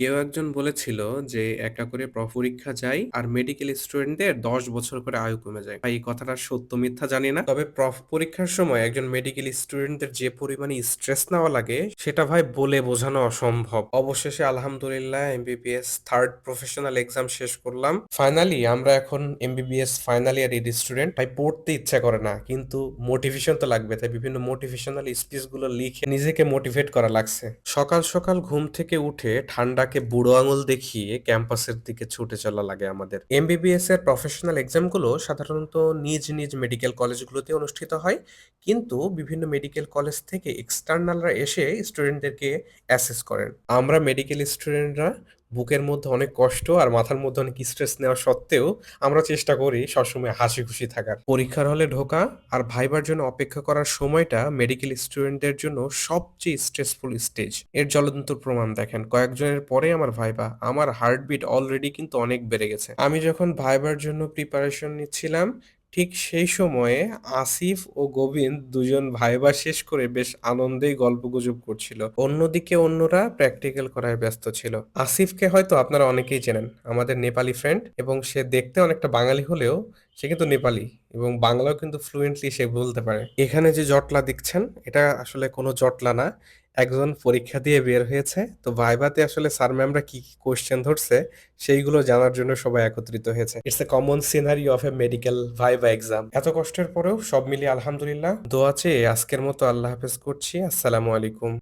কেউ একজন বলেছিল যে একটা করে প্র পরীক্ষা যায় আর মেডিকেল স্টুডেন্টদের ১০ বছর করে আয়ু কমে যায়। এই কথাটা সত্য মিথ্যা জানি না। তবে প্রফ পরীক্ষার সময় একজন মেডিকেল স্টুডেন্টদের যে পরিমাণে স্ট্রেস নেওয়া লাগে, সেটা ভাই বলে বোঝানো অসম্ভব। অবশেষে আলহামদুলিল্লাহ এমবিবিএস থার্ড প্রফেশনাল এক্সাম শেষ করলাম। ফাইনালি আমরা এখন এমবিবিএস ফাইনাল ইয়ারের স্টুডেন্ট। ভাই, পড়তে ইচ্ছা করে না, কিন্তু মোটিভেশন তো লাগবে তাই বিভিন্ন মোটিভেশনাল স্পিচগুলো লিখে নিজেকে মোটিভেট করা লাগছে। সকাল সকাল ঘুম থেকে উঠে ঠান্ডাকে বুড়ো আঙুল দেখিয়ে ক্যাম্পাসের দিকে ছুটে চলা লাগে আমাদের। এমবিবিএস এর প্রফেশনাল এক্সামগুলো সাধারণত নিজ নিজ মেডিকেল কলেজগুলোতে অনুষ্ঠিত হয়, কিন্তু বিভিন্ন মেডিকেল কলেজ থেকে এক্সটার্নালরা এসে স্টুডেন্টদেরকে অ্যাসেস করেন। আমরা মেডিকেল স্টুডেন্টরা বুকের মধ্যে অনেক কষ্ট আর মাথার মধ্যে অনেক স্ট্রেস নেওয়া সত্ত্বেও আমরা চেষ্টা করি সবসময় হাসি খুশি থাকার। পরীক্ষার হলে ঢোকা আর ভাইবার জন্য অপেক্ষা করার সময়টা মেডিকেল স্টুডেন্টদের জন্য সবচেয়ে স্ট্রেসফুল স্টেজ। এর জ্বলন্ত প্রমাণ দেখেন, কয়েকজনের পরে আমার ভাইবা। আমার হার্টবিট অলরেডি কিন্তু অনেক বেড়ে গেছে। আমি যখন ভাইবার জন্য প্রিপারেশন নিচ্ছিলাম ঠিক সেই সময়ে আসিফ ও গোবিন্দ দুজন ভাইবা শেষ করে বেশ আনন্দেই গল্পগুজব করছিল। অন্যদিকে অন্যরা প্র্যাকটিক্যাল করায় ব্যস্ত ছিল। আসিফকে হয়তো আপনারা অনেকেই চেনেন। আমাদের নেপালি ফ্রেন্ড এবং সে দেখতে অনেকটা বাঙালি হলেও সে কিন্তু নেপালি এবং বাংলাও কিন্তু ফ্লুয়েন্টলি সে বলতে পারে। এখানে যে জটলা দেখছেন এটা আসলে কোনো জটলা না। একজন পরীক্ষা দিয়ে বের হয়েছে। তো ভাইভাতে আসলে স্যার ম্যামরা কি, কি কোয়েশ্চেন ধরছে সেইগুলো জানার জন্য সবাই একত্রিত হয়েছে। It's a common scenery of a medical viva exam. এত কষ্টের পরেও সব মিলিয়ে আলহামদুলিল্লাহ। দোয়া চেয়ে আজকের মতো আল্লাহ হাফেজ করছি। আসসালামু আলাইকুম।